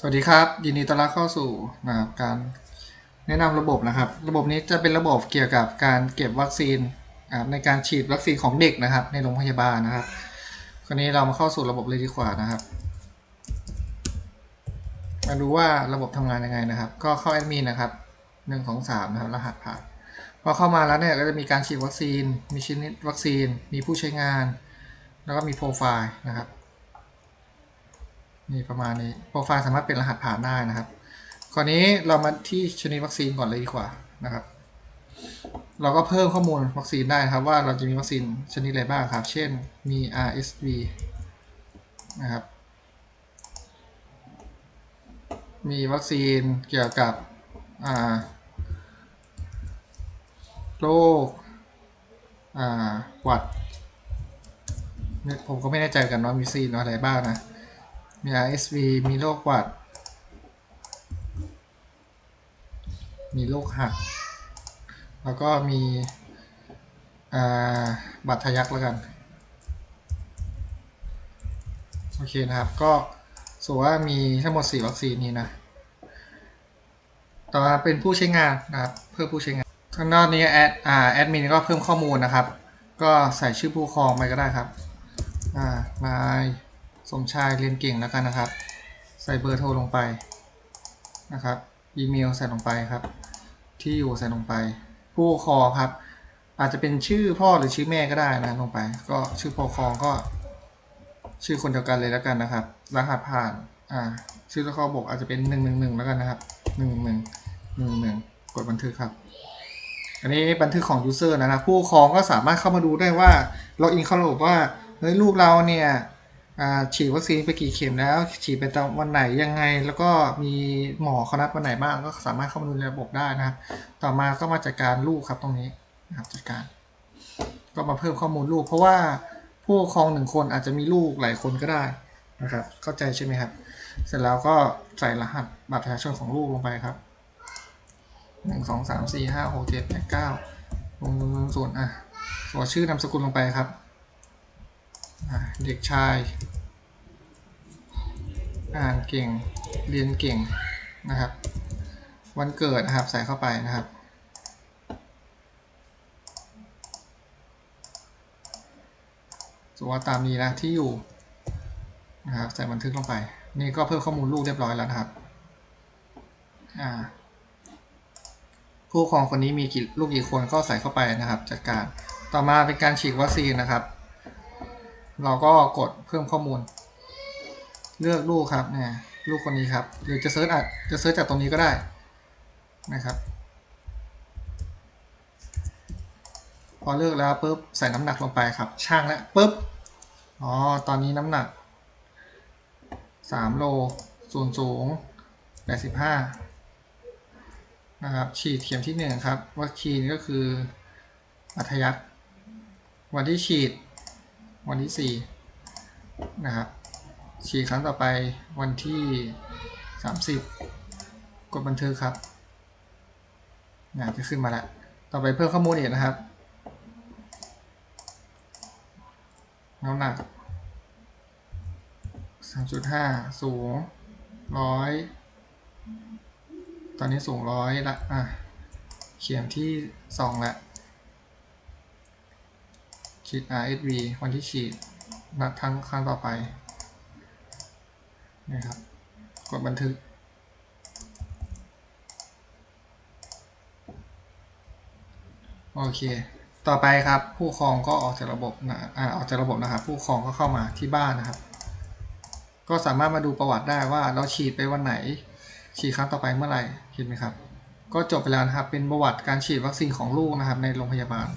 สวัสดีครับ ยินดีต้อนรับเข้าสู่นะครับการแนะนำระบบนะครับ ระบบนี้จะเป็นระบบเกี่ยวกับการเก็บวัคซีนในการฉีดวัคซีนของเด็กนะครับ ในโรงพยาบาลนะครับคราวนี้เรามาเข้าสู่ระบบเลยดีกว่านะครับมาดูว่าระบบทำงานยังไงนะครับ ก็เข้าแอดมินนะครับหนึ่งของสามนะครับรหัสผ่านพอเข้ามาแล้วเนี่ยก็จะมีการฉีดวัคซีน มีชนิดวัคซีน มีผู้ใช้งาน แล้วก็มีโปรไฟล์นะครับ นี่ประมาณนี้โปรไฟล์สามารถเป็นรหัสผ่านได้นะครับคราวนี้เรามาที่ชนิดวัคซีนก่อนเลยดีกว่านะครับ เราก็เพิ่มข้อมูลวัคซีนได้นะครับ ว่าเราจะมีวัคซีนชนิดอะไรบ้างครับ เช่นมี RSV นะครับ มีวัคซีนเกี่ยวกับโรคหวัด ผมก็ไม่แน่ใจกันว่ามีวัคซีนอะไรบ้างนะ มี RSV มีโรคหวัด มีโรคหัด แล้วก็มีอ่าบัตรทะยักแล้วกัน โอเคนะครับ ก็สมมติว่ามีทั้งหมด 4 วัคซีนนี้นะ ต่อมาเป็นผู้ใช้งานนะครับ เพื่อผู้ใช้งานข้างนอกนี้แอดอ่าแอดมินก็เพิ่มข้อมูลนะครับ ก็ใส่ชื่อผู้ครองไปก็ได้ครับ อ่านาย สมชายเรียนเก่งแล้วกันนะครับ ใส่เบอร์โทรลงไปนะครับอีเมลใส่ลงไปครับ ที่อยู่ใส่ลงไป ผู้คองครับ อาจจะเป็นชื่อพ่อหรือชื่อแม่ก็ได้นะลงไป ก็ชื่อผู้คองก็ ชื่อคนเดียวกันเลยแล้วกันนะครับ รหัสผ่านอ่าชื่อแล้วก็บอกอาจจะเป็นหนึ่งหนึ่งหนึ่งแล้วกันนะครับหนึ่งหนึ่งหนึ่งหนึ่งกดบันทึกครับ อันนี้บันทึกของ user นะครับผู้ครองก็สามารถเข้ามาดูได้ว่าล็อกอินเข้าระบบว่าเฮ้ยลูกเราเนี่ย ฉีดวัคซีนไปกี่เข็มแล้ว ฉีดไปตอนวันไหนยังไง แล้วก็มีหมอเขานัดวันไหนบ้างก็สามารถเข้ามาดูในระบบได้นะครับ ต่อมาก็มาจัดการลูกครับตรงนี้นะครับจัดการ ก็มาเพิ่มข้อมูลลูก เพราะว่าผู้ปกครองหนึ่งคนอาจจะมีลูกหลายคนก็ได้นะครับ เข้าใจใช่ไหมครับ เสร็จแล้วก็ใส่รหัสบัตรประชาชนของลูกลงไปครับหนึ่งสองสามสี่ห้าหกเจ็ดแปดเก้าลงลงส่วนอะสวชื่อนามสกุลลงไปครับ เด็กชาย อ่านเก่ง เรียนเก่งนะครับ วันเกิดนะครับใส่เข้าไปนะครับสว่าตามนี้นะที่อยู่นะครับใส่บันทึกลงไป นี่ก็เพิ่มข้อมูลลูกเรียบร้อยแล้วนะครับอ่าผู้ปกครองคนนี้มีกี่ลูกกี่คนก็ใส่เข้าไปนะครับจัดการต่อมาเป็นการฉีดวัคซีนนะครับ เราก็กดเพิ่มข้อมูล เลือกลูกครับเนี่ยลูกคนนี้ครับ หรือจะเซิร์ชอาจจะเซิร์ชจากตรงนี้ก็ได้นะครับพอเลือกแล้วปุ๊บใส่น้ำหนักลงไปครับช่างแล้วปุ๊บอ๋อตอนนี้น้ำหนักสามโลส่วนสูงแปดสิบห้านะครับฉีดเข็มที่หนึ่งครับวัคซีนก็คืออัธยัตวันที่ฉีด วันที่สี่นะครับฉีดครั้งต่อไปวันที่สามสิบกดบันทึกครับนะจะขึ้นมาแล้ว ต่อไปเพิ่มข้อมูลอีกนะครับน้ำหนักสามจุดห้าสูงร้อยตอนนี้สูงร้อยละ อะ เขียนที่สองละ ฉีด RSV วันที่ฉีดนัดทั้งครั้งต่อไปนะครับ กดบันทึก โอเค ต่อไปครับผู้ครองก็ออกจากระบบนะอ่าออกจากระบบนะครับ ผู้ครองก็เข้ามาที่บ้านนะครับ ก็สามารถมาดูประวัติได้ว่าเราฉีดไปวันไหน ฉีดครั้งต่อไปเมื่อไหร่เห็นไหมครับ ก็จบไปแล้วนะครับเป็นประวัติการฉีดวัคซีนของลูกนะครับในโรงพยาบาล